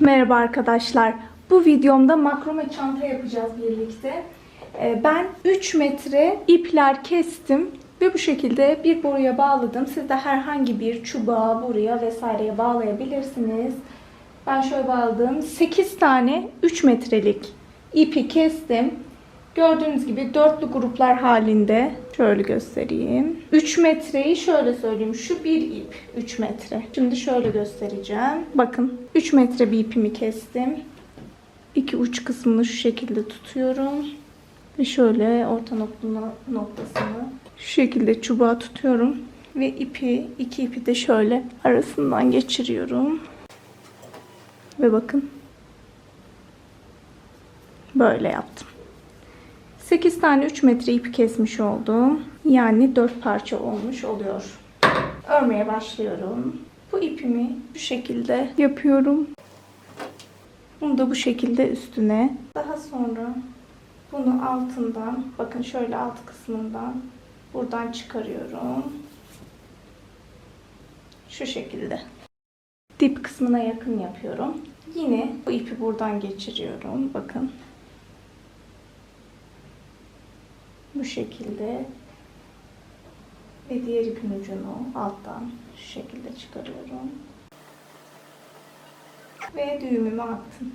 Merhaba arkadaşlar. Bu videomda makrome çanta yapacağız birlikte. Ee, Ben 3 metre ipler kestim ve bu şekilde bir boruya bağladım. Siz de herhangi bir çubuğa, boruya vesaireye bağlayabilirsiniz. Ben şöyle bağladım. 8 tane 3 metrelik ipi kestim. Gördüğünüz gibi dörtlü gruplar halinde şöyle göstereyim. 3 metreyi şöyle söyleyeyim. Şu bir ip 3 metre. Şimdi şöyle göstereceğim. Bakın 3 metre bir ipimi kestim. İki uç kısmını şu şekilde tutuyorum. Ve şöyle orta nokta- noktasını şu şekilde çubuğa tutuyorum. Ve ipi, iki ipi de şöyle arasından geçiriyorum. Ve bakın. Böyle yaptım. 8 tane 3 metre ip kesmiş oldum. Yani 4 parça olmuş oluyor. Örmeye başlıyorum. Bu ipimi bu şekilde yapıyorum. Bunu da bu şekilde üstüne. Daha sonra bunu altından, bakın şöyle alt kısmından buradan çıkarıyorum. Şu şekilde. Dip kısmına yakın yapıyorum. Yine bu ipi buradan geçiriyorum. Bakın. Bu şekilde ve diğer ipin ucunu alttan şu şekilde çıkarıyorum. Ve düğümümü attım.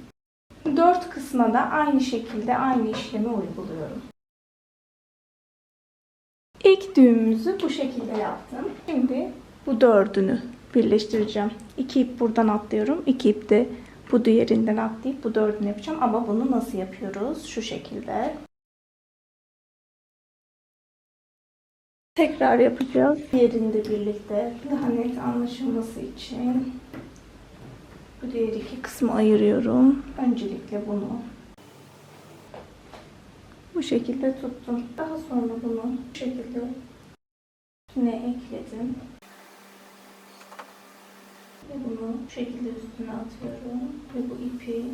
Dört kısma da aynı şekilde aynı işlemi uyguluyorum. İlk düğümümüzü bu şekilde yaptım. Şimdi bu dördünü birleştireceğim. İki ip buradan atlıyorum. İki ip de bu diğerinden atlayıp bu dördünü yapacağım. Ama bunu nasıl yapıyoruz? Şu şekilde. Tekrar yapacağız. Diğerini de birlikte daha net anlaşılması için bu diğer iki kısmı ayırıyorum. Öncelikle bunu bu şekilde tuttum. Daha sonra bunu bu şekilde üstüne ekledim. Ve bunu bu şekilde üstüne atıyorum. Ve bu ipi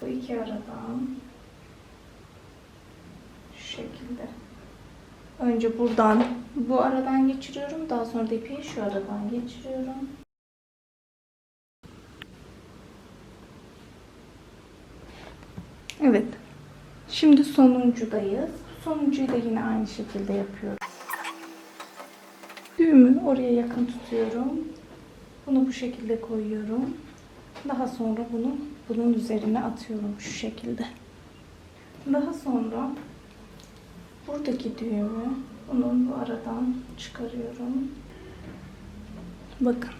bu iki aradan şu şekilde Önce buradan bu aradan geçiriyorum. Daha sonra da ipi şu aradan geçiriyorum. Evet. Şimdi sonuncudayız. Sonuncuyu da yine aynı şekilde yapıyorum. Düğümü oraya yakın tutuyorum. Bunu bu şekilde koyuyorum. Daha sonra bunu bunun üzerine atıyorum şu şekilde. Daha sonra buradaki düğümü bunun bu aradan çıkarıyorum. Bakın.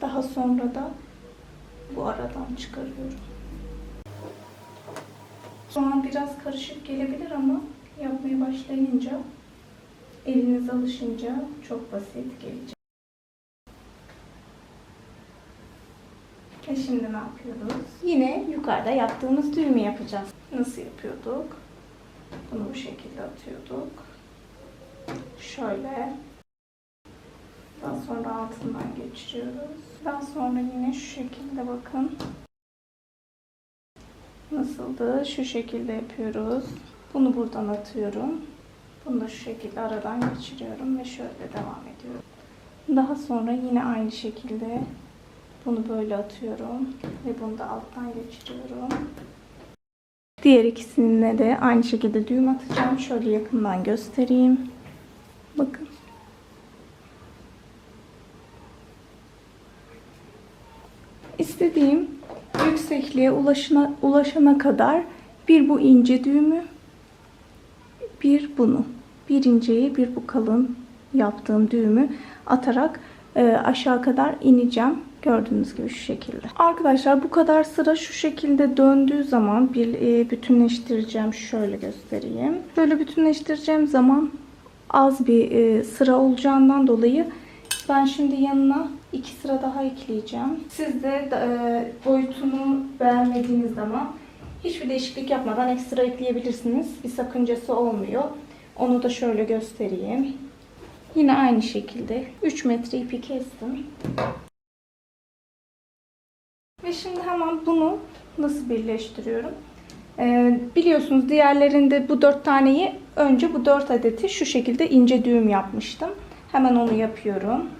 Daha sonra da bu aradan çıkarıyorum. Şu an biraz karışık gelebilir ama yapmaya başlayınca eliniz alışınca çok basit gelecek. Ve şimdi ne yapıyoruz? Yine yukarıda yaptığımız düğümü yapacağız. Nasıl yapıyorduk? Bunu bu şekilde atıyorduk. Şöyle. Daha sonra altından geçiriyoruz. Daha sonra yine şu şekilde bakın. Nasıldı? Şu şekilde yapıyoruz. Bunu buradan atıyorum. Bunu da şu şekilde aradan geçiriyorum ve şöyle devam ediyorum. Daha sonra yine aynı şekilde bunu böyle atıyorum ve bunu da alttan geçiriyorum. Diğer ikisine de aynı şekilde düğüm atacağım. Şöyle yakından göstereyim. Bakın. İstediğim yüksekliğe ulaşana, ulaşana kadar bir bu ince düğümü, bir bunu, bir inceyi bir bu kalın yaptığım düğümü atarak e, aşağı kadar ineceğim. Gördüğünüz gibi şu şekilde. Arkadaşlar bu kadar sıra şu şekilde döndüğü zaman bir e, bütünleştireceğim. Şöyle göstereyim. Böyle bütünleştireceğim zaman az bir e, sıra olacağından dolayı ben şimdi yanına iki sıra daha ekleyeceğim. Siz de e, boyutunu beğenmediğiniz zaman hiçbir değişiklik yapmadan ekstra ekleyebilirsiniz. Bir sakıncası olmuyor. Onu da şöyle göstereyim. Yine aynı şekilde 3 metre ipi kestim. Ve şimdi hemen bunu nasıl birleştiriyorum? Ee, biliyorsunuz diğerlerinde bu dört taneyi önce bu dört adeti şu şekilde ince düğüm yapmıştım. Hemen onu yapıyorum.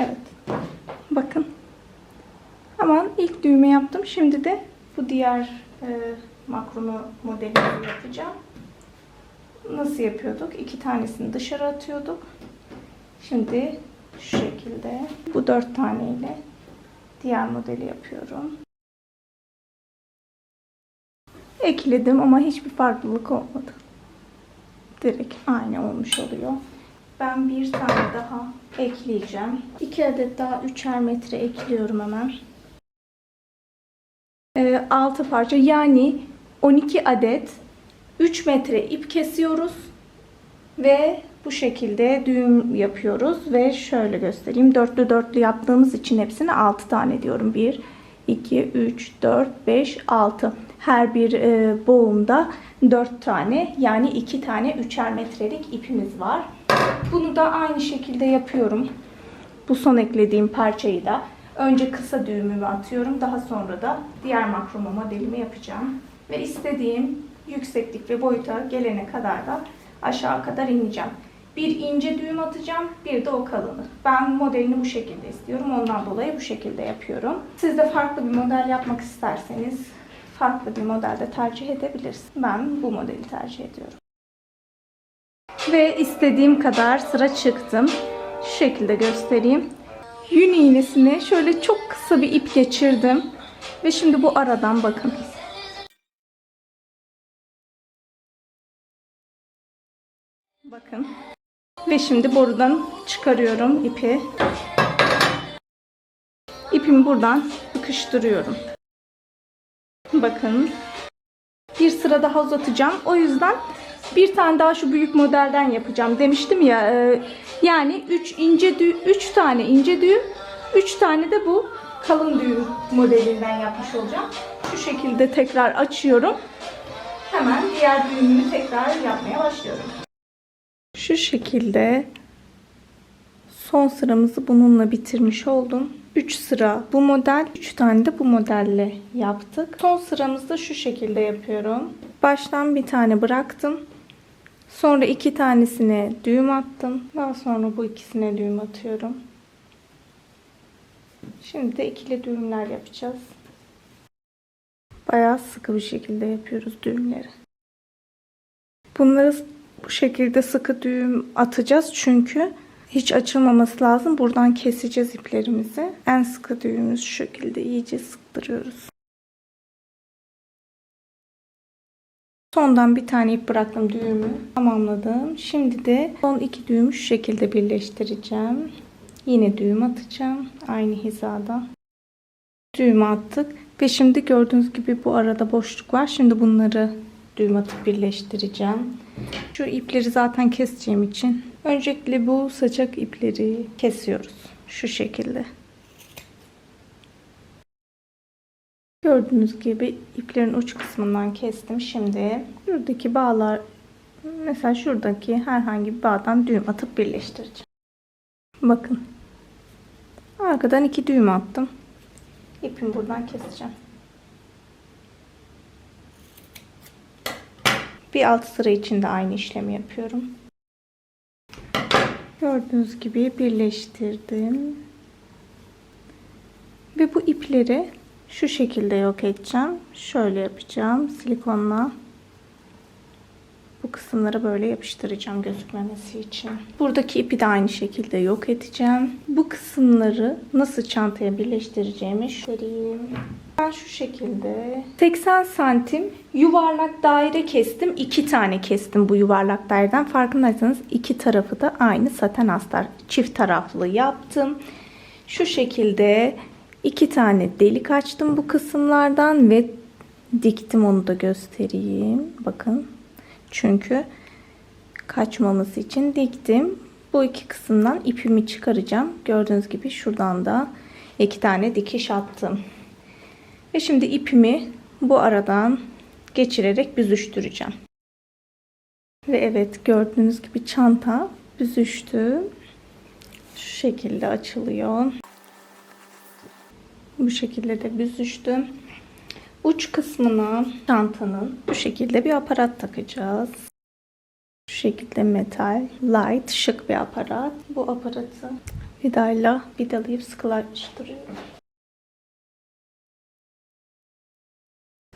Evet. İlk düğme yaptım. Şimdi de bu diğer e, makrome modelini yapacağım. Nasıl yapıyorduk? İki tanesini dışarı atıyorduk. Şimdi şu şekilde bu dört taneyle diğer modeli yapıyorum. Ekledim ama hiçbir farklılık olmadı. Direkt aynı olmuş oluyor. Ben bir tane daha ekleyeceğim. 2 adet daha 3'er metre ekliyorum hemen. 6 parça yani 12 adet 3 metre ip kesiyoruz ve bu şekilde düğüm yapıyoruz ve şöyle göstereyim. Dörtlü dörtlü yaptığımız için hepsini 6 tane diyorum. 1, 2, 3, 4, 5, 6. Her bir e, boğumda 4 tane yani 2 tane 3'er metrelik ipimiz var. Bunu da aynı şekilde yapıyorum. Bu son eklediğim parçayı da önce kısa düğümümü atıyorum. Daha sonra da diğer makroma modelimi yapacağım. Ve istediğim yükseklik ve boyuta gelene kadar da aşağı kadar ineceğim. Bir ince düğüm atacağım, bir de o kalınlık. Ben modelini bu şekilde istiyorum. Ondan dolayı bu şekilde yapıyorum. Siz de farklı bir model yapmak isterseniz farklı bir modelde tercih edebilirsiniz. Ben bu modeli tercih ediyorum. Ve istediğim kadar sıra çıktım. Şu şekilde göstereyim. Yün iğnesine şöyle çok kısa bir ip geçirdim. Ve şimdi bu aradan bakın. Bakın. Ve şimdi borudan çıkarıyorum ipi. İpimi buradan sıkıştırıyorum. Bakın. Bir sıra daha uzatacağım. O yüzden bir tane daha şu büyük modelden yapacağım. Demiştim ya e, yani 3 ince düğüm, 3 tane ince düğüm, 3 tane de bu kalın düğüm modelinden yapmış olacağım. Şu şekilde tekrar açıyorum. Hemen diğer düğümünü tekrar yapmaya başlıyorum. Şu şekilde son sıramızı bununla bitirmiş oldum. 3 sıra bu model, 3 tane de bu modelle yaptık. Son sıramızda şu şekilde yapıyorum. Baştan bir tane bıraktım. Sonra iki tanesine düğüm attım. Daha sonra bu ikisine düğüm atıyorum. Şimdi de ikili düğümler yapacağız. Bayağı sıkı bir şekilde yapıyoruz düğümleri. Bunları bu şekilde sıkı düğüm atacağız çünkü hiç açılmaması lazım. Buradan keseceğiz iplerimizi. En sıkı düğümümüz şu şekilde iyice sıktırıyoruz. Sondan bir tane ip bıraktım düğümü tamamladım. Şimdi de son iki düğümü şu şekilde birleştireceğim. Yine düğüm atacağım. Aynı hizada. Düğüm attık. Ve şimdi gördüğünüz gibi bu arada boşluk var. Şimdi bunları düğüm atıp birleştireceğim. Şu ipleri zaten keseceğim için. Öncelikle bu saçak ipleri kesiyoruz. Şu şekilde. Gördüğünüz gibi iplerin uç kısmından kestim. Şimdi şuradaki bağlar mesela şuradaki herhangi bir bağdan düğüm atıp birleştireceğim. Bakın. Arkadan iki düğüm attım. İpimi buradan keseceğim. Bir alt sıra için de aynı işlemi yapıyorum. Gördüğünüz gibi birleştirdim. Ve bu ipleri şu şekilde yok edeceğim. Şöyle yapacağım. Silikonla bu kısımları böyle yapıştıracağım gözükmemesi için. Buradaki ipi de aynı şekilde yok edeceğim. Bu kısımları nasıl çantaya birleştireceğimi göstereyim. Ben şu şekilde 80 santim yuvarlak daire kestim. 2 tane kestim bu yuvarlak daireden. Farkındaysanız iki tarafı da aynı saten astar. Çift taraflı yaptım. Şu şekilde iki tane delik açtım bu kısımlardan ve diktim onu da göstereyim. Bakın. Çünkü kaçmaması için diktim. Bu iki kısımdan ipimi çıkaracağım. Gördüğünüz gibi şuradan da iki tane dikiş attım. Ve şimdi ipimi bu aradan geçirerek büzüştüreceğim. Ve evet gördüğünüz gibi çanta büzüştü. Şu şekilde açılıyor. Bu şekilde de büzüştü. Uç kısmına çantanın bu şekilde bir aparat takacağız. Şu şekilde metal, light, şık bir aparat. Bu aparatı vidayla vidalayıp sıkılaştırıyorum.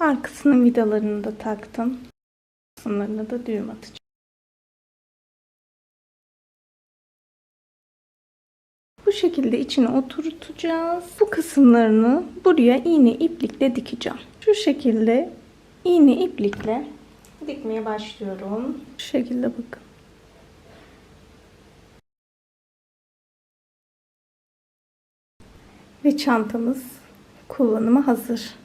Arkasının vidalarını da taktım. Kısımlarına da düğüm atacağım. Bu şekilde içine oturtacağız. Bu kısımlarını buraya iğne iplikle dikeceğim. Şu şekilde iğne iplikle dikmeye başlıyorum. Şu şekilde bakın. Ve çantamız kullanıma hazır.